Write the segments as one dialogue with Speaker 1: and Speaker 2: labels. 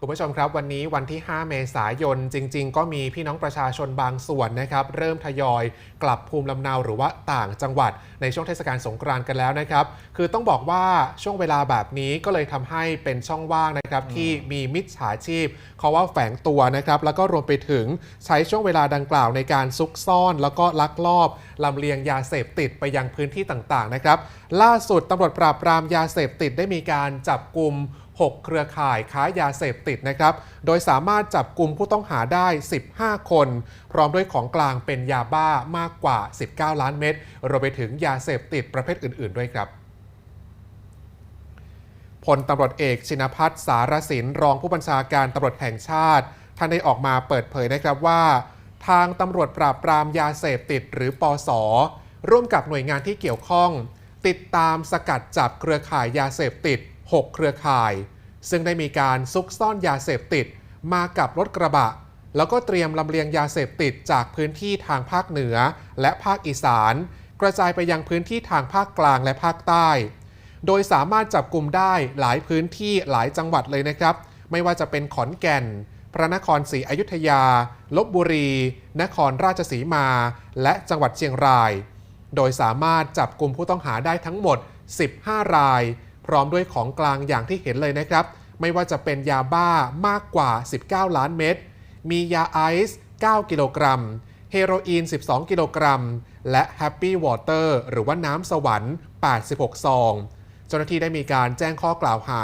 Speaker 1: คุณผู้ชมครับวันนี้วันที่ 5 เมษายน จริง ๆ ก็มีพี่น้องประชาชนบางส่วนนะครับ เริ่มทยอยกลับภูมิลำเนาหรือว่าต่างจังหวัดในช่วงเทศกาลสงกรานต์กันแล้วนะครับ คือต้องบอกว่าช่วงเวลาแบบนี้ก็เลยทำให้เป็นช่องว่างนะครับ ที่มีมิจฉาชีพเขาว่าแฝงตัวนะครับ แล้วก็รวมไปถึงใช้ช่วงเวลาดังกล่าวในการซุกซ่อน แล้วก็ลักลอบลำเลียงยาเสพติดไปยังพื้นที่ต่างๆนะครับ ล่าสุดตำรวจปราบปรามยาเสพติดได้มีการจับกลุ่ม 6 เครือข่ายค้ายาเสพติดนะครับ โดยสามารถจับกลุ่มผู้ต้องหาได้ 15 คน พร้อมด้วยของกลางเป็นยาบ้ามากกว่า 19 ล้านเม็ด รวมไปถึงยาเสพติดประเภทอื่น ๆ ด้วยครับพลตำรวจเอกชินพัฒน์สารสินรองผู้บัญชาการตำรวจแห่งชาติ ท่านได้ออกมาเปิดเผยนะครับว่า ทางตำรวจปราบปรามยาเสพติดหรือปอสร่วมกับหน่วยงานที่เกี่ยวข้อง ติดตามสกัดจับเครือข่ายยาเสพติด 6 เครือข่าย ซึ่งได้มีการซุกซ่อนยาเสพติดมากับรถกระบะ แล้วก็เตรียมลำเลียงยาเสพติดจากพื้นที่ทางภาคเหนือและภาคอีสาน กระจายไปยังพื้นที่ทางภาคกลางและภาคใต้ โดยสามารถจับกลุ่มได้หลายพื้นที่หลายจังหวัดเลยนะครับ ไม่ว่าจะเป็นขอนแก่น พระนครศรีอยุธยา ลบบุรี นครราชสีมา และจังหวัดเชียงราย โดยสามารถจับกลุ่มผู้ต้องหาได้ทั้งหมด 15 ราย พร้อมด้วยของกลางอย่างที่เห็นเลยนะครับ ไม่ว่าจะเป็นยาบ้ามากกว่า 19 ล้านเม็ด มียาไอซ์9 กิโลกรัม เฮโรอีน 12 กิโลกรัม และแฮปปี้วอเตอร์หรือว่าน้ำสวรรค์ 86 ซอง เจ้าหน้าที่ได้มีการแจ้งข้อกล่าวหา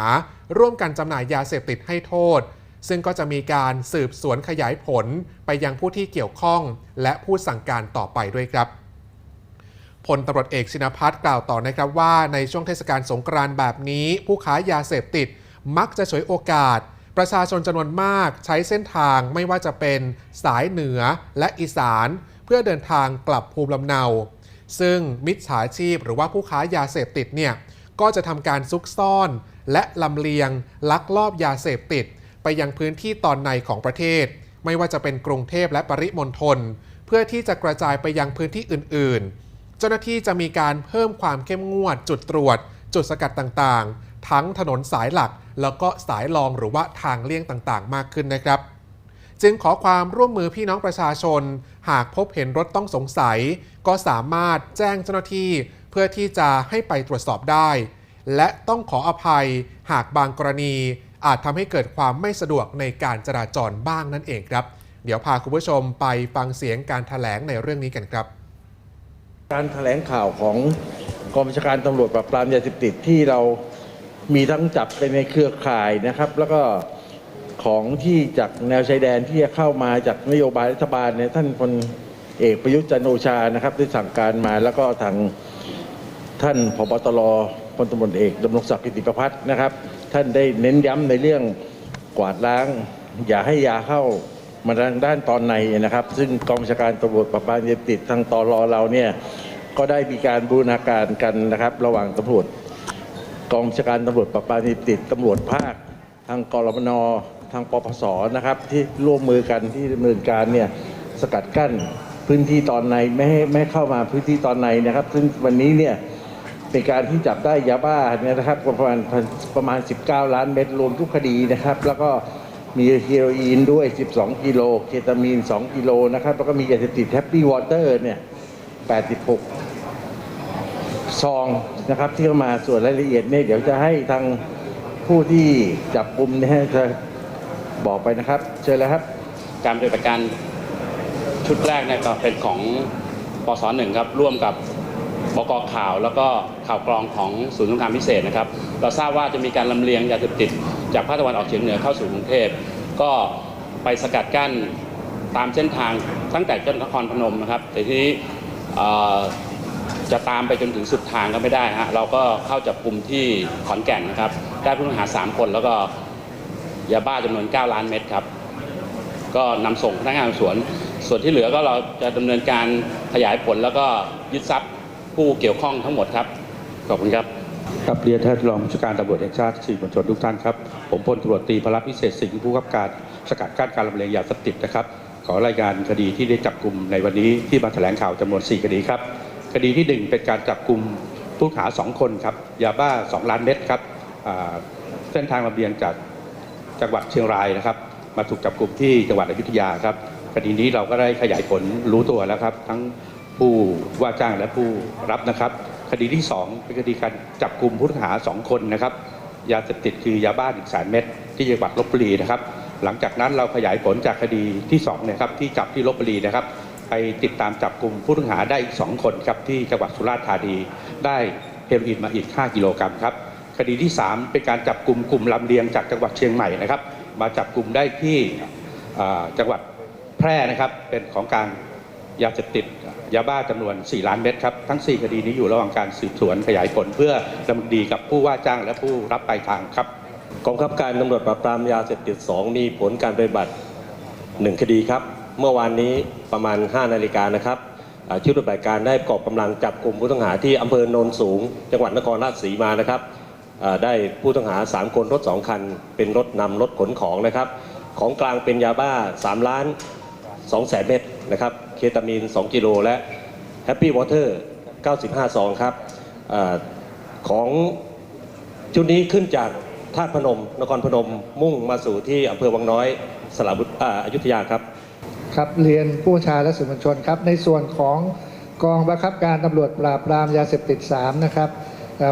Speaker 1: ร่วมกันจำหน่ายยาเสพติดให้โทษ ซึ่งก็จะมีการสืบสวนขยายผลไปยังผู้ที่เกี่ยวข้อง และผู้สั่งการต่อไปด้วยครับ พลตำรวจเอกชินพัฒน์กล่าวต่อนะครับว่าในช่วงเทศกาลสงกรานต์แบบนี้ ผู้ค้ายาเสพติดมักจะฉวยโอกาส ประชาชนจำนวนมากใช้เส้นทางไม่ว่าจะเป็นสายเหนือและอีสาน เพื่อเดินทางกลับภูมิลำเนา ซึ่งมิจฉาชีพหรือว่าผู้ค้ายาเสพติดเนี่ยก็จะทำการซุกซ่อน และลำเลียง ลักลอบยาเสพติด ไปยังพื้นที่ตอนในของประเทศ ไม่ว่าจะเป็นกรุงเทพและปริมณฑลเพื่อที่จะกระจายไปยังพื้นที่อื่นๆ จ้าหน้าที่จะมีการเพิ่มความเข้มงวด จุดตรวจ จุดสกัดต่างๆ ทั้งถนนสายหลัก แล้วก็สายรองหรือว่าทางเลี่ยงต่างๆ มากขึ้นนะครับ จึงขอความร่วมมือพี่น้องประชาชน หากพบเห็นรถต้องสงสัย ก็สามารถแจ้งเจ้าหน้าที่ เพื่อที่จะให้ไปตรวจสอบได้ และต้องขออภัย หากบางกรณี อาจทำให้เกิดความไม่สะดวกในการจราจรบ้างนั่นเองครับ เดี๋ยวพาคุณผู้ชมไปฟังเสียงการถแถลงในเรื่องนี้กันครับ
Speaker 2: การแถลงข่าวของกองบัญชาการตำรวจปราบปรามยาเสพติดที่เรามีทั้งจับไปในเครือข่ายนะครับ แล้วก็ของที่จากแนวชายแดนที่จะเข้ามาจากนโยบายรัฐบาลเนี่ยท่านพลเอกประยุทธ์จันโอชานะครับได้สั่งการมาแล้วก็ทางท่านพบตรพลตำรวจเอกดำรงศักดิ์กิติประพัฒน์นะครับ ท่านได้เน้นย้ำในเรื่องกวาดล้าง อย่าให้ยาเข้ามาทางด้านตอนในนะครับ ซึ่งกองบัญชาการตำรวจปราบปรามยาเสพติดทางตรเราเนี่ย ก็ได้มีการบูรณาการกันนะครับ ระหว่างตำรวจกองชาการตำรวจปราบปรามยาเสพติดตำรวจภาค ทางกรมนทางปปสนะครับ ที่ร่วมมือกันที่ดำเนินการเนี่ยสกัดกั้นพื้นที่ตอนในไม่ให้ไม่เข้ามาพื้นที่ตอนในนะครับ ซึ่งวันนี้เนี่ยเป็นการที่จับได้ยาบ้าเนี่ยนะครับประมาณประมาณ 19 ล้านเม็ดรวมทุกคดีนะครับ แล้วก็มีเฮโรอีนด้วย 12 กิโลเคตามีน 2 กิโลนะครับ แล้วก็มียาเสพติดแฮปปี้วอเตอร์เนี่ย86 ซองนะครับที่เข้ามาส่วนรายละเอียดเนี่ยเดี๋ยวจะให้ทางผู้ที่จับกลุ่มเนี่ยจะบอกไปนะครับ เชิญเลยครับ
Speaker 3: การปฏิบัติการชุดแรกเนี่ยก็เป็นของปศหนึ่งครับร่วมกับบกข่าวแล้วก็ข่าวกรองของศูนย์สงครามพิเศษนะครับ เราทราบว่าจะมีการลำเลียงยาเสพติดจากภาคตะวันออกเฉียงเหนือเข้าสู่กรุงเทพก็ไปสกัดกั้นตามเส้นทางตั้งแต่จนนครพนมนะครับแต่ที่ จะตามไปจนถึงสุดทางก็ไม่ได้ฮะเราก็เข้าจับกลุ่มที่ขอนแก่นนะครับ ได้ผู้ต้องหา 3 คนแล้วก็ยาบ้าจำนวน 9 ล้านเม็ดครับ ก็นำส่งพนักงานสวน ส่วนที่เหลือก็เราจะดำเนินการขยายผลแล้วก็ยึดทรัพย์ผู้เกี่ยวข้องทั้งหมดครับ ขอบคุณครับ
Speaker 4: ครับเรียนท่านรองผู้การตำรวจแห่งชาติสื่อมวลชนทุกท่านครับ ผมพลตำรวจตีพลพิเศษสิงห์ผู้กำกับการสกัดกั้นการลำเลียงยาเสพติดนะครับ ขอรายงานคดีที่ได้จับกลุ่มในวันนี้ที่มาแถลงข่าวจำนวน 4 คดีครับ คดีที่ 1 เป็นการจับกลุ่มผู้ต้องหา2 คนครับยาบ้า 2 ล้านเม็ดครับเส้นทางลำเลียงจาก
Speaker 3: จังหวัดเชียงรายนะครับ มาถูกจับกลุ่มที่จังหวัดอยุธยาครับคดีนี้เราก็ได้ขยายผลรู้ตัวแล้วครับ ทั้งผู้ว่าจ้างและผู้รับนะครับ คดีที่สองเป็นคดีการจับกลุ่มผู้ต้องหาสองคนนะครับยาเสพติดคือยาบ้าถึงแสนเม็ดที่จังหวัดลบบุรีนะครับ หลังจากนั้นเราขยายผลจากคดีที่สองเนะครับที่จับที่ลบบุรีนะครับ ไปติดตามจับกลุ่มผู้ต้องหาได้อีก 2 คนครับที่จังหวัดสุราษฎร์ธานีได้เฮโรอีนมาอีก 5 กิโลกรัมครับคดีที่ 3 เป็นการจับกลุ่มกลุ่มลำเลียงจากจังหวัดเชียงใหม่นะครับ มาจับกลุ่มได้ที่จังหวัดแพร่นะครับเป็นของการยาเสพติดยาบ้าจำนวน 4 ล้านเม็ดครับ ทั้ง 4 คดีนี้อยู่ระหว่างการสืบสวนขยายผลเพื่อดำเนินคดีกับผู้ว่าจ้างและผู้รับปลายทางครับ
Speaker 5: กองบังคับการตำรวจปราบปรามยาเสพติด 2 มีผลการปฏิบัติ 1 คดีครับ เมื่อวานนี้ประมาณ 5 นาฬิกานะครับชุดปฏิบัติการได้ประกอบกำลังจับกลุ่มผู้ต้องหาที่อำเภอโนนสูง จังหวัดนครราชสีมานะครับได้ผู้ต้องหา 3 คนรถ 2 คัน เป็นรถนำรถขนของนะครับ ของกลางเป็นยาบ้า 3 ล้าน2แสนเม็ดนะครับ เคตามีน 2 กิโลและแฮปปี้วอเตอร์95ซองครับอของชุดนี้ขึ้นจากธาพนม นครพนมมุ่งมาสู่ที่อำเภอวังน้อยสระบุรีอ่าอยุธยาครับ
Speaker 6: ครับเรียนผู้ชาและสื่อมวลชนครับ ในส่วนของกองบังคับการตำรวจปราบปรามยาเสพติด 3 นะครับ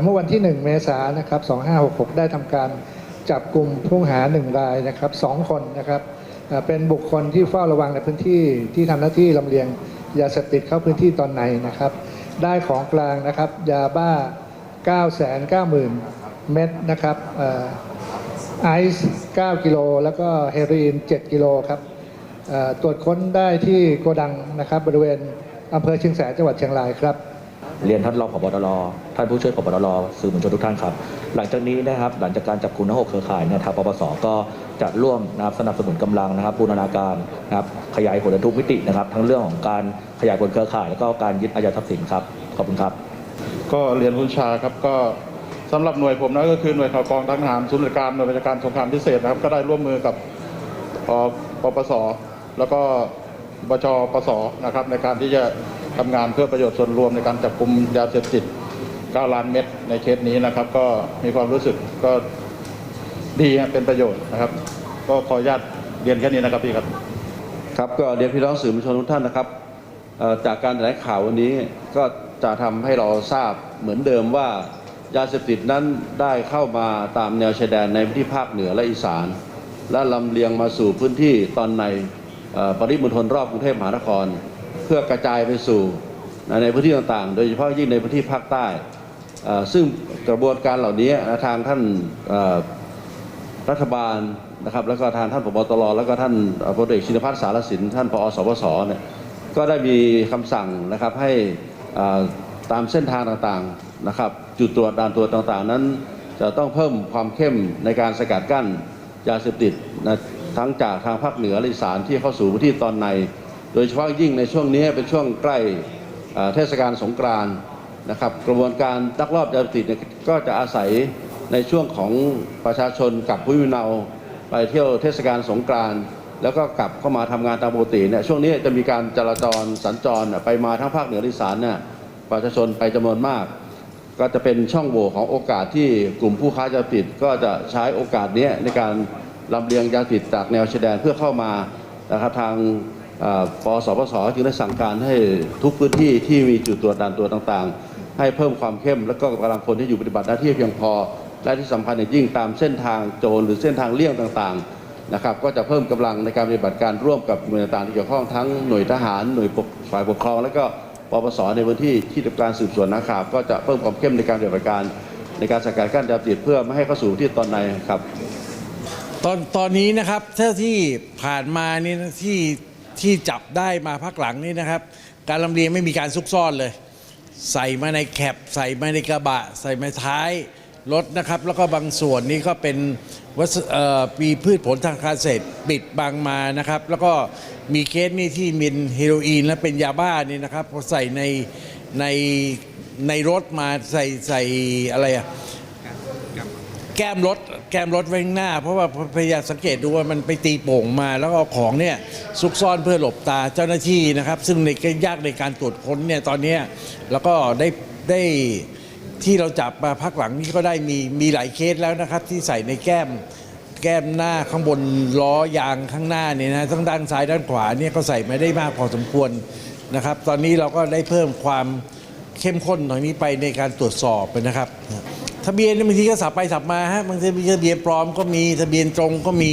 Speaker 6: เมื่อวันที่ 1 เมษายนนะครับ 2566 ได้ทำการจับกลุ่มผู้หา 1 รายนะครับ 2 คนนะครับเป็นบุคคลที่เฝ้าระวังในพื้นที่ที่ทำหน้าที่ลำเลียงยาเสพติดเข้าพื้นที่ตอนในนะครับ ได้ของกลางนะครับยาบ้า 990,000 เม็ดนะครับไอซ์ 9 กิโล แล้วก็เฮโรอีน 7 กิโลครับ ตรวจค้นได้ที่โกดังนะครับบริเวณอำเภอเชียงแสนจังหวัดเชียงรายครับ
Speaker 7: เรียนท่านรองผบตรท่านผู้ช่วยผบตรสื่อมวลชนทุกท่านครับ หลังจากนี้นะครับหลังจากการจับกลุ่มทั้งหกเครือข่ายเนี่ยทางปปสก็จะร่วมนะครับสนับสนุนกำลังนะครับบูรณาการนะครับขยายผลในทุกมิตินะครับ ทั้งเรื่องของการขยายผลเครือข่าย แล้วก็การยึดอายัดทรัพย์สินครับขอบคุณครับ
Speaker 8: ก็เรียนคุณชาครับก็สำหรับหน่วยผมนะก็คือหน่วยข่าวกรองทหารศูนย์บริการหน่วยบัญชาการสงครามพิเศษนะครับก็ได้ร่วมมือกับปปปส แล้วก็บจปสนะครับในการที่จะทำงานเพื่อประโยชน์ส่วนรวมในการจับกลุ่มยาเสพติด9ล้านเม็ดในเคสนี้นะครับ ก็มีความรู้สึกก็ดีเป็นประโยชน์นะครับ ก็ขออนุญาตเรียนแค่นี้นะครับพี่ครับ
Speaker 9: ครับก็เรียนพี่น้องสื่อมวลชนทุกท่านนะครับจากการแถลงข่าววันนี้ก็จะทำให้เราทราบเหมือนเดิมว่ายาเสพติดนั้นได้เข้ามาตามแนวชายแดนในพื้นที่ภาคเหนือและอีสาน และลำเลียงมาสู่พื้นที่ตอนใน ปริมณฑลรอบกรุงเทพมหานคร เพื่อกระจายไปสู่ในพื้นที่ต่างๆ โดยเฉพาะยิ่งในพื้นที่ภาคใต้ ซึ่งกระบวนการเหล่านี้ทางท่านรัฐบาลนะครับแล้วก็ทางท่านผบตรแล้วก็ท่านพลเอกชินพัฒน์สารสิน ท่านปอสปสเนี่ยก็ได้มีคำสั่งนะครับให้ตามเส้นทางต่างๆนะครับจุดตรวจด่านตรวจต่างๆ นั้น จะต้องเพิ่มความเข้มในการสกัดกั้นยาเสพติดนะ ทั้งจากทางภาคเหนือและอีสานที่เข้าสู่พื้นที่ตอนใน โดยเฉพาะยิ่งในช่วงนี้เป็นช่วงใกล้เทศกาลสงกรานต์นะครับกระบวนการลักลอบยาเสพติดก็จะอาศัยในช่วงของประชาชนกลับภูมิเนาไปเที่ยวเทศกาลสงกรานต์แล้วก็กลับเข้ามาทำงานตามปกติเนี่ยช่วงนี้จะมีการจราจรสัญจรไปมาทั้งภาคเหนือและอีสานเนี่ยประชาชนไปจำนวนมาก ก็จะเป็นช่องโหว่ของโอกาสที่กลุ่มผู้ค้ายาเสพติดก็จะใช้โอกาสนี้ในการ ลำเลียงยาเสพติดจากแนวชายแดนเพื่อเข้ามานะครับทางปสปสจึงได้สั่งการให้ทุกพื้นที่ที่มีจุดตรวจด่านตรวจต่างๆ ให้เพิ่มความเข้มแล้วก็กำลังคนที่อยู่ปฏิบัติหน้าที่เพียงพอ และที่สำคัญอย่างยิ่งตามเส้นทางโจรหรือเส้นทางเลี่ยงต่างๆนะครับก็จะเพิ่มกำลังในการปฏิบัติการร่วมกับหน่วยต่างๆที่เกี่ยวข้องทั้งหน่วยทหารหน่วยฝ่ายปกครอง และก็ปปสในพื้นที่ที่ทำการสืบสวนนะครับก็จะเพิ่มความเข้มในการปฏิบัติการในการสกัดกั้นยาเสพติดเพื่อไม่ให้เข้าสู่ที่ตอนในครับ
Speaker 2: ตอนตอนนี้นะครับถ้าที่ผ่านมานี่ที่ที่จับได้มาพักหลังนี่นะครับ การลำเลียงไม่มีการซุกซ่อนเลย ใส่มาในแคปใส่มาในกระบะ ใส่มาท้ายรถนะครับ แล้วก็บางส่วนนี้ก็เป็นวัสเอ่อมีพืชผลทางการเกษตรปิดบังมานะครับ แล้วก็มีเคสนี่ที่มีเฮโรอีนและเป็นยาบ้านี่นะครับพอใส่ในในในรถมาใส่ใส่อะไรอะ แก้มรถแก้มรถไว้ข้างหน้า เพราะว่าพยายามสังเกตดูว่ามันไปตีโป่งมา แล้วเอาของเนี่ยซุกซ่อนเพื่อหลบตาเจ้าหน้าที่นะครับ ซึ่งในก็ยากในการตรวจค้นเนี่ยตอนเนี้ยแล้วก็ได้ได้ที่เราจับมาพักหลังนี้ก็ได้มีมีหลายเคสแล้วนะครับ ที่ใส่ในแก้มแก้มหน้าข้างบนล้อยางข้างหน้าเนี่ยนะทั้งด้านซ้ายด้านขวาเนี่ยก็ใส่ไมาได้มากพอสมควรนะครับ ตอนนี้เราก็ได้เพิ่มความเข้มข้นตรงนี้ไปในการตรวจสอบนะครับ ทะเบียนเนี่ยบางทีก็สับไปสับมาฮะบางทีมีทะเบียนปลอมก็มีทะเบียนตรงก็มี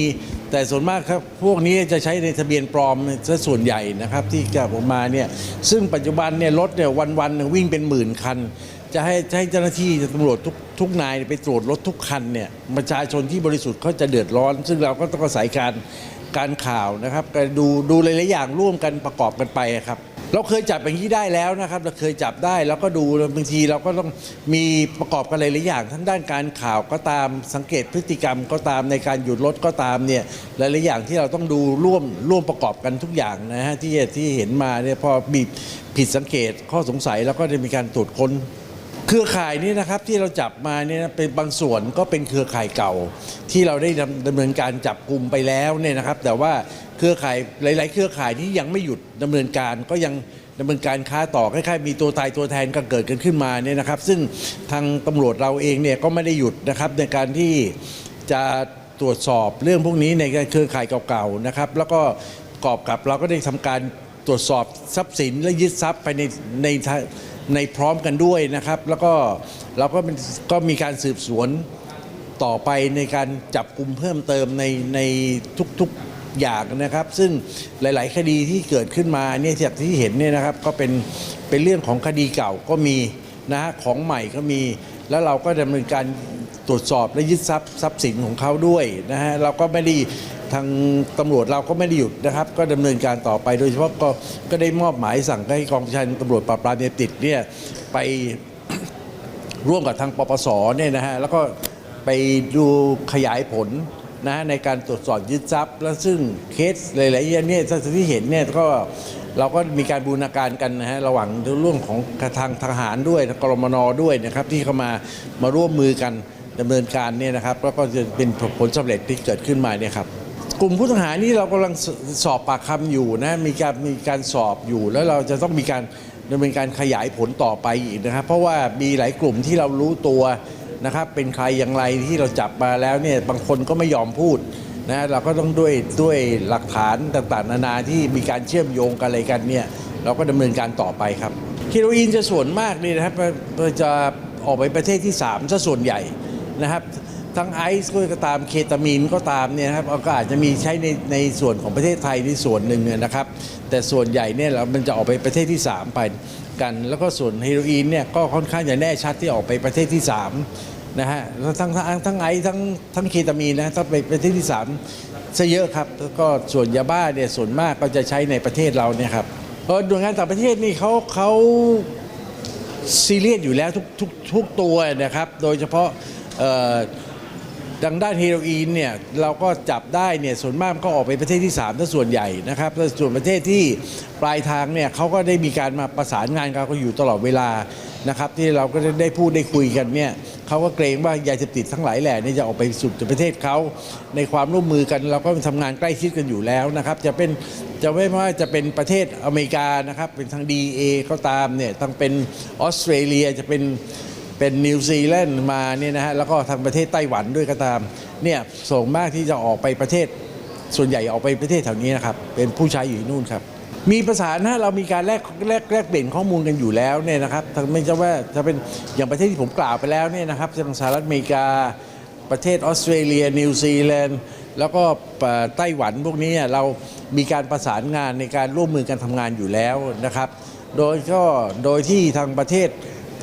Speaker 2: แต่ส่วนมากครับพวกนี้จะใช้ในทะเบียนปลอมซะส่วนใหญ่นะครับ ที่กลับออกมาเนี่ยซึ่งปัจจุบันเนี่ยรถเนี่ยวันๆหนึ่งวิ่งเป็นหมื่นคัน จะให้ให้เจ้าหน้าที่ตำรวจทุกทุกนายไปตรวจรถทุกคันเนี่ยประชาชนที่บริสุทธิ์เขาจะเดือดร้อน ซึ่งเราก็ต้องอาศัยการการข่าวนะครับการดูดูหลายๆอย่างร่วมกันประกอบกันไปครับ เราเคยจับอย่างนี้ได้แล้วนะครับ เราเคยจับได้แล้วก็ดูบางทีเราก็ต้องมีประกอบกันหลายๆอย่างทั้งด้านการข่าวก็ตามสังเกตพฤติกรรมก็ตามในการหยุดรถก็ตามเนี่ยหลายๆอย่างที่เราต้องดูร่วมร่วมประกอบกันทุกอย่างนะฮะที่ที่เห็นมาเนี่ยพอมีผิดสังเกตข้อสงสัยแล้วก็จะมีการตรวจค้น เครือข่ายนี้นะครับที่เราจับมาเนี่ยเป็นบางส่วนก็เป็นเครือข่ายเก่า ที่เราได้ดำดำเนินการจับกลุ่มไปแล้วเนี่ยนะครับ แต่ว่าเครือข่ายหลาย ๆ เครือข่ายที่ยังไม่หยุดดำเนินการก็ยังดำเนินการค้าต่อคล้ายๆมีตัวตายตัวแทนก็เกิดกันขึ้นมาเนี่ยนะครับ ซึ่งทางตำรวจเราเองเนี่ยก็ไม่ได้หยุดนะครับในการที่จะตรวจสอบเรื่องพวกนี้ในเครือข่ายเก่าๆนะครับ แล้วก็ประกอบกับเราก็ได้ทำการตรวจสอบทรัพย์สินและยึดทรัพย์ไปในในทา ในพร้อมกันด้วยนะครับ แล้วก็เราก็เป็นก็มีการสืบสวนต่อไปในการจับกลุ่มเพิ่มเติมในในทุกๆอย่างนะครับ ซึ่งหลาย ๆ คดีที่เกิดขึ้นมาเนี่ยจากที่เห็นเนี่ยนะครับ ก็เป็นเป็นเรื่องของคดีเก่าก็มีนะฮะของใหม่ก็มี แล้วเราก็ดำเนินการตรวจสอบและยึดทรัพย์ทรัพย์สินของเขาด้วยนะฮะเราก็ไม่ได้ ทางตำรวจเราก็ไม่ได้หยุดนะครับ ก็ดำเนินการต่อไปโดยเฉพาะก็ก็ได้มอบหมายสั่งให้กองบัญชาการตำรวจปราบปรามยาเสพติดเนี่ยไปร่วมกับทางปปสเนี่ยนะฮะแล้วก็ไปดูขยายผลนะฮะในการตรวจสอบยึดทรัพย์ แล้วซึ่งเคสหลายๆอย่างเนี่ยที่เห็นเนี่ยก็เราก็มีการบูรณาการกันนะฮะระหว่างเรื่องของทางทหารด้วยกรมนด้วยนะครับที่เข้ามามาร่วมมือกันดำเนินการเนี่ยนะครับแล้วก็จะเป็นผลสำเร็จที่เกิดขึ้นมาเนี่ยครับ กลุ่มผู้ต้องหานี่เรากำลังสอบปากคำอยู่นะมีการมีการสอบอยู่ แล้วเราจะต้องมีการดำเนินการขยายผลต่อไปอีกนะครับ เพราะว่ามีหลายกลุ่มที่เรารู้ตัวนะครับ เป็นใครอย่างไรที่เราจับมาแล้วเนี่ยบางคนก็ไม่ยอมพูดนะเราก็ต้องด้วยด้วยหลักฐานต่างๆ นานาที่มีการเชื่อมโยงกันอะไรกันเนี่ยเราก็ดำเนินการต่อไปครับเฮโรอีนจะส่วนมากนี่นะครับจะออกไปประเทศที่3ซะส่วนใหญ่นะครับ ทั้งไอซ์ก็ตามเคตามีนก็ตามเนี่ยนะครับก็อาจจะมีใช้ในในส่วนของประเทศไทยในส่วนหนึ่งเนี่ยนะครับ แต่ส่วนใหญ่เนี่ยเรามันจะออกไปประเทศที่ 3 ไปกัน แล้วก็ส่วนเฮโรอีนเนี่ยก็ค่อนข้างจะแน่ชัดที่ออกไปประเทศที่ 3 นะฮะทั้งทั้งทั้งไอซ์ทั้งทั้งเคตามีนนะถ้าไปประเทศที่3ซะเยอะครับแล้วก็ส่วนยาบ้าเนี่ยส่วนมากก็จะใช้ในประเทศเราเนี่ยครับเออหน่วยงานต่างประเทศนี่เขาเขาซีเรียสอยู่แล้วทุกทุกทุกตัวนะครับ โดยเฉพาะเอ่อ ดังด้านเฮโรอีนเนี่ยเราก็จับได้เนี่ยส่วนมากก็ออกไปประเทศที่3ถ้าส่วนใหญ่นะครับแต่ส่วนประเทศที่ปลายทางเนี่ยเขาก็ได้มีการมาประสานงานกันก็อยู่ตลอดเวลานะครับที่เราก็ได้พูดได้คุยกันเนี่ยเขาก็เกรงว่ายาเสพติดทั้งหลายแหล่นี่จะออกไปสู่ประเทศเขาในความร่วมมือกันเราก็ทำงานใกล้ชิดกันอยู่แล้วนะครับจะเป็นจะไม่ว่าจะเป็นประเทศอเมริกานะครับเป็นทาง DA ก็ตามเนี่ยทั้งเป็นออสเตรเลียจะเป็น เป็นนิวซีแลนด์มาเนี่ยนะฮะแล้วก็ทางประเทศไต้หวันด้วยก็ตามเนี่ยส่งมากที่จะออกไปประเทศ ส่วนใหญ่ออกไปประเทศแถวนี้นะครับ เป็นผู้ใช้อยู่ที่นู่นครับ มีประสานนะเรามีการแลกแลกแลกเปลี่ยนข้อมูลกันอยู่แล้วเนี่ยนะครับทั้งไม่ใช่ว่าจะเป็นอย่างประเทศที่ผมกล่าวไปแล้วเนี่ยนะครับทางสหรัฐอเมริกาประเทศออสเตรเลีย นิวซีแลนด์แล้วก็ไต้หวันพวกนี้เรามีการประสานงานในการร่วมมือกันทำงานอยู่แล้วนะครับ โดยก็โดยที่ทางประเทศ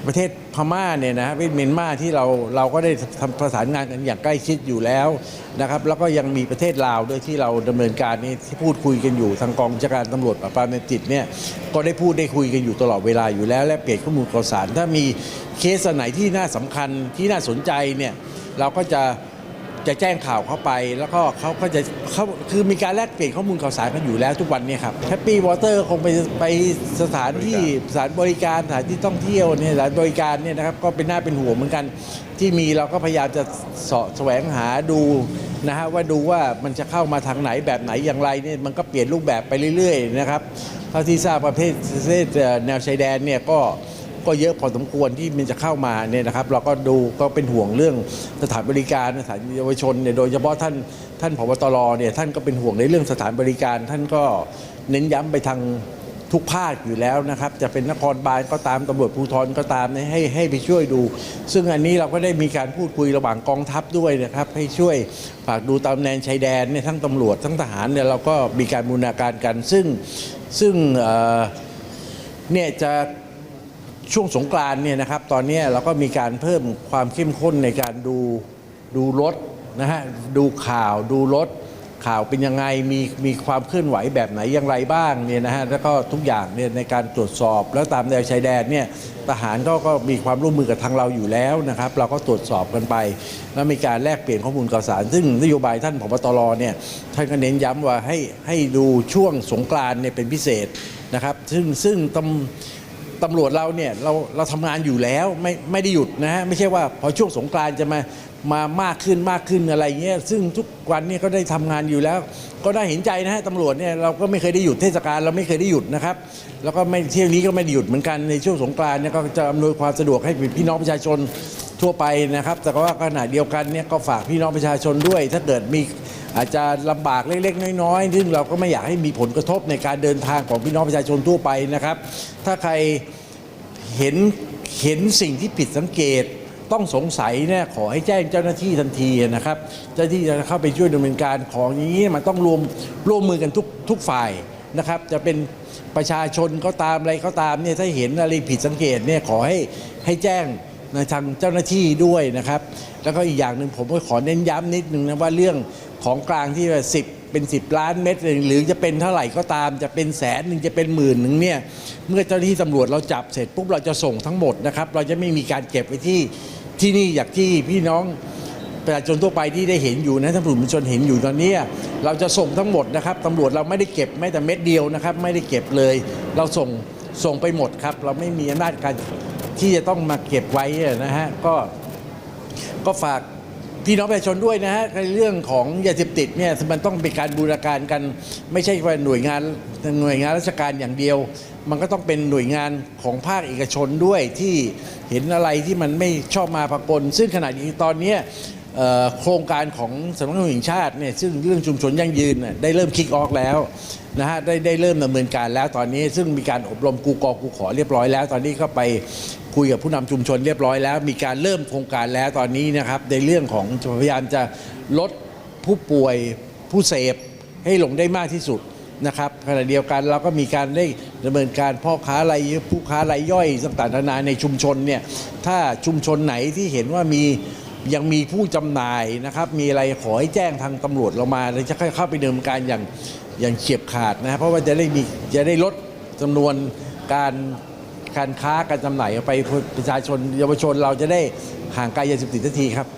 Speaker 2: ประเทศพม่าเนี่ยนะฮะเมียนมาที่เราเราก็ได้ทำประสานงานกันอย่างใกล้ชิดอยู่แล้วนะครับแล้วก็ยังมีประเทศลาวด้วยที่เราดำเนินการนี้ที่พูดคุยกันอยู่ทางกองจัดการตำรวจปราบปรามยาจิติดเนี่ยก็ได้พูดได้คุยกันอยู่ตลอดเวลาอยู่แล้วและเปลี่ยนข้อมูลข่าวสาร ถ้ามีเคสไหนที่น่าสำคัญที่น่าสนใจเนี่ยเราก็จะ จะแจ้งข่าวเข้าไป แล้วก็เขาก็จะเขาคือมีการแลกเปลี่ยนข้อมูลข่าวสารกันอยู่แล้วทุกวันเนี่ยครับแฮปปี้วอเตอร์คงไปไปสถานที่สถานบริการสถานที่ท่องเที่ยวเนี่ยสถานบริการเนี่ยนะครับก็เป็นหน้าเป็นห่วเหมือนกัน ที่มีเราก็พยายามจะสาะแสวงหาดูนะฮะว่าดูว่ามันจะเข้ามาทางไหนแบบไหนอย่างไรเนี่ยมันก็เปลี่ยนรูปแบบไปเรื่อยๆนะครับเท่าที่ทราบประเภทประเทศแนวชายแดนเนี่ยก็ ก็เยอะพอสมควรที่มันจะเข้ามาเนี่ยนะครับ เราก็ดูก็เป็นห่วงเรื่องสถานบริการสถานเยาวชนเนี่ยโดยเฉพาะท่านท่านผบตรเนี่ยท่านก็เป็นห่วงในเรื่องสถานบริการ ท่านก็เน้นย้ำไปทางทุกภาคอยู่แล้วนะครับ จะเป็นนครบาลก็ตามตำรวจภูธรก็ตามให้ให้ไปช่วยดู ซึ่งอันนี้เราก็ได้มีการพูดคุยระหว่างกองทัพด้วยนะครับ ให้ช่วยฝากดูตามแนวชายแดนเนี่ยทั้งตำรวจทั้งทหารเนี่ยเราก็มีการบูรณาการกัน ซึ่งซึ่งเนี่ยจะ ช่วงสงกรานเนี่ยนะครับตอนนี้เราก็มีการเพิ่มความเข้มข้นในการดูดูรถนะฮะดูข่าวดูรถข่าวเป็นยังไงมีมีความเคลื่อนไหวแบบไหนอย่างไรบ้างเนี่ยนะฮะแล้วก็ทุกอย่างเนี่ยในการตรวจสอบ แล้วตามแนวชายแดนเนี่ยทหารก็ก็มีความร่วมมือกับทางเราอยู่แล้วนะครับ เราก็ตรวจสอบกันไป แล้วมีการแลกเปลี่ยนข้อมูลข่าวสาร ซึ่งนโยบายท่านผบตรเนี่ยท่านก็เน้นย้ำว่าให้ให้ดูช่วงสงกรานเนี่ยเป็นพิเศษนะครับ ซึ่งซึ่งตำ ตำรวจเราเนี่ยเราเราทำงานอยู่แล้วไม่ไม่ได้หยุดนะฮะไม่ใช่ว่าพอช่วงสงกรานต์จะมามามากขึ้นมากขึ้นอะไรเงี้ยซึ่งทุกวันเนี่ยก็ได้ทำงานอยู่แล้ว ก็ได้เห็นใจนะฮะตำรวจเนี่ยเราก็ไม่เคยได้หยุดเทศกาลเราไม่เคยได้หยุดนะครับแล้วก็ไม่เที่ยวนี้ก็ไม่ได้หยุดเหมือนกันในช่วงสงกรานต์เนี่ยก็จะอำนวยความสะดวกให้พี่น้องประชาชนทั่วไปนะครับ แต่ว่าขณะเดียวกันเนี่ยก็ฝากพี่น้องประชาชนด้วย ถ้าเกิดมี อาจจะลำบากเล็กๆ น้อยๆ ซึ่งเราก็ไม่อยากให้มีผลกระทบในการเดินทางของพี่น้องประชาชนทั่วไปนะครับ ถ้าใครเห็นเห็นสิ่งที่ผิดสังเกตต้องสงสัยเนี่ยขอให้แจ้งเจ้าหน้าที่ทันทีนะครับ เจ้าหน้าที่จะเข้าไปช่วยดำเนินการของอย่างนี้มันต้องรวมร่วมมือกันทุกทุกฝ่ายนะครับ จะเป็นประชาชนก็ตามอะไรก็ตามเนี่ยถ้าเห็นอะไรผิดสังเกตเนี่ยขอให้ให้แจ้งในทางเจ้าหน้าที่ด้วยนะครับ แล้วก็อีกอย่างหนึ่งผมก็ขอเน้นย้ำนิดนึงนะว่าเรื่อง ของกลางที่ว่าสิบเป็น 10 ล้านเม็ดหรือจะเป็นเท่าไหร่ก็ตามจะเป็นแสนหนึ่งจะเป็นหมื่นหนึ่งเนี่ยเมื่อเจ้าหน้าที่ตำรวจเราจับเสร็จปุ๊บเราจะส่งทั้งหมดนะครับ เราจะไม่มีการเก็บไว้ที่ที่นี่อย่างที่พี่น้องประชาชนทั่วไปที่ได้เห็นอยู่นะท่านผู้ชนเห็นอยู่ตอนนี้เราจะส่งทั้งหมดนะครับตำรวจเราไม่ได้เก็บแม้แต่เม็ดเดียวนะครับ ไม่ได้เก็บเลย เราส่งส่งไปหมดครับ เราไม่มีอำนาจการที่จะต้องมาเก็บไว้นะฮะก็ก็ฝาก พี่น้องประชาชนด้วยนะฮะในเรื่องของยาเสพติดเนี่ยมันต้องเป็นการบูรณาการกัน ไม่ใช่ว่าหน่วยงานหน่วยงานราชการอย่างเดียว มันก็ต้องเป็นหน่วยงานของภาคเอกชนด้วยที่เห็นอะไรที่มันไม่ชอบมาพากลซึ่งขณะนี้ตอนนี้โครงการของสำนักงานวจแห่งชาติเนี่ยซึ่งเรื่องชุมชนยั่งยืนได้เริ่มคิกออกแล้ว นะฮะได้ได้เริ่มดำเนินการแล้วตอนนี้ ซึ่งมีการอบรมกูกอกูขอเรียบร้อยแล้ว ตอนนี้ก็ไปคุยกับผู้นำชุมชนเรียบร้อยแล้ว มีการเริ่มโครงการแล้วตอนนี้นะครับ ในเรื่องของพยายามจะลดผู้ป่วยผู้เสพให้ลงได้มากที่สุดนะครับขณะเดียวกันเราก็มีการได้ดำเนินการพ่อค้ารายผู้ค้ารายย่อยต่างๆนานาในชุมชนเนี่ยถ้าชุมชนไหนที่เห็นว่ามียังมีผู้จำหน่ายนะครับ มีอะไรขอให้แจ้งทางตำรวจเรามาเราจะเข้าไปดำเนินการอย่าง อย่างเฉียบขาดนะเพราะว่าจะได้มีจะได้ลดจำนวนการการค้าการจำหน่ายไปประชาชนเยาวชนเราจะได้ห่างไกลยาเสพติดทันทีครับ